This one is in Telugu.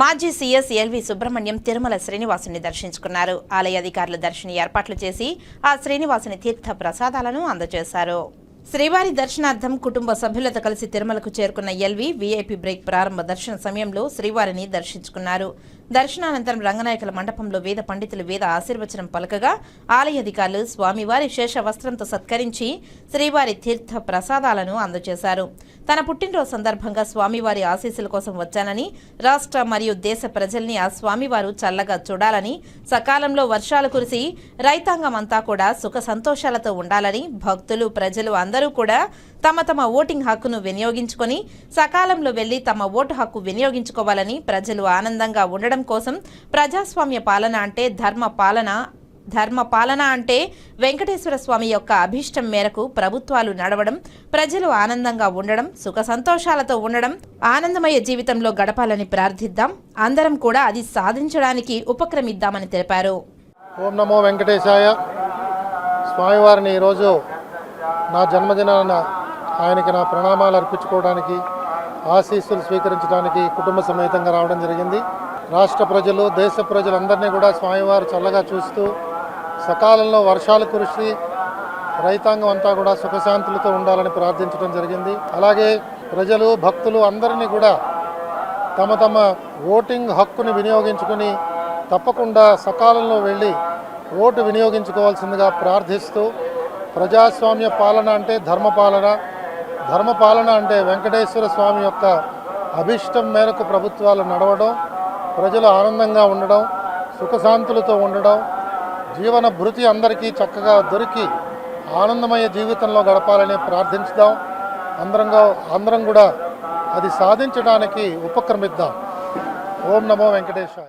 మాజీ సీఎస్ ఎల్వి సుబ్రహ్మణ్యం తిరుమల శ్రీనివాసుని దర్శించుకున్నారు. ఆలయ అధికారులు దర్శన ఏర్పాట్లు చేసి ఆ శ్రీనివాసుని తీర్థ ప్రసాదాలను అందజేశారు. శ్రీవారి దర్శనార్థం కుటుంబ సభ్యులతో కలిసి తిరుమలకు చేరుకున్న ఎల్వి వీఐపీ బ్రేక్ ప్రారంభ దర్శన సమయంలో శ్రీవారిని దర్శించుకున్నారు. దర్శనానంతరం రంగనాయకుల మండపంలో వేద పండితులు వేద ఆశీర్వచనం పలకగా ఆలయ అధికారులు స్వామివారి శేష వస్త్రంతో సత్కరించి శ్రీవారి తీర్థ ప్రసాదాలను అందజేశారు. తన పుట్టినరోజు సందర్భంగా స్వామివారి ఆశీస్సుల కోసం వచ్చానని రాష్ట్ర మరియు దేశ ప్రజల్ని ఆ స్వామివారు చల్లగా చూడాలని సకాలంలో వర్షాలు కురిసి రైతాంగం అంతా కూడా సుఖ సంతోషాలతో ఉండాలని భక్తులు ప్రజలు అందరూ కూడా తమ తమ ఓటింగ్ హక్కును వినియోగించుకొని సకాలంలో వెళ్ళి తమ ఓటు హక్కు వినియోగించుకోవాలని ప్రజలు ఆనందంగా ఉండడం కోసం ప్రజాస్వామ్య పాలన అంటే ధర్మ పాలన ధర్మ పాలన అంటే వెంకటేశ్వర స్వామి యొక్క అభీష్టం మేరకు ప్రభుత్వాలు నడవడం ప్రజలు ఆనందంగా ఉండడం సుఖ సంతోషాలతో ఉండడం ఆనందమయ జీవితంలో గడపాలని ప్రార్థిద్దాం. అందరం కూడా అది సాధించడానికి ఉపక్రమిద్దామని తెలిపారు. ఓం నమో వెంకటేశాయ. స్వామివారిని ఈరోజు నా జన్మదినాన ఆయనకి నా ప్రణామాలు అర్పించుకోవడానికి ఆశీస్సులు స్వీకరించడానికి కుటుంబ సమేతంగా రావడం జరిగింది. రాష్ట్ర ప్రజలు దేశ ప్రజలందరినీ కూడా స్వామివారు చల్లగా చూస్తూ సకాలంలో వర్షాలు కురిసి రైతాంగం అంతా కూడా సుఖశాంతులతో ఉండాలని ప్రార్థించడం జరిగింది. అలాగే ప్రజలు భక్తులు అందరినీ కూడా తమ తమ ఓటింగ్ హక్కుని వినియోగించుకుని తప్పకుండా సకాలంలో వెళ్ళి ఓటు వినియోగించుకోవాల్సిందిగా ప్రార్థిస్తూ ప్రజాస్వామ్య పాలన అంటే ధర్మపాలన ధర్మపాలన అంటే వెంకటేశ్వర స్వామి యొక్క అభిష్టం మేరకు ప్రభుత్వాలు నడవడం ప్రజలు ఆనందంగా ఉండడం సుఖశాంతులతో ఉండడం జీవన భృతి అందరికీ చక్కగా దొరికి ఆనందమయ జీవితంలో గడపాలని ప్రార్థించుదాం. అందరంగా అందరం కూడా అది సాధించడానికి ఉపక్రమిద్దాం. ఓం నమో వెంకటేశాయ.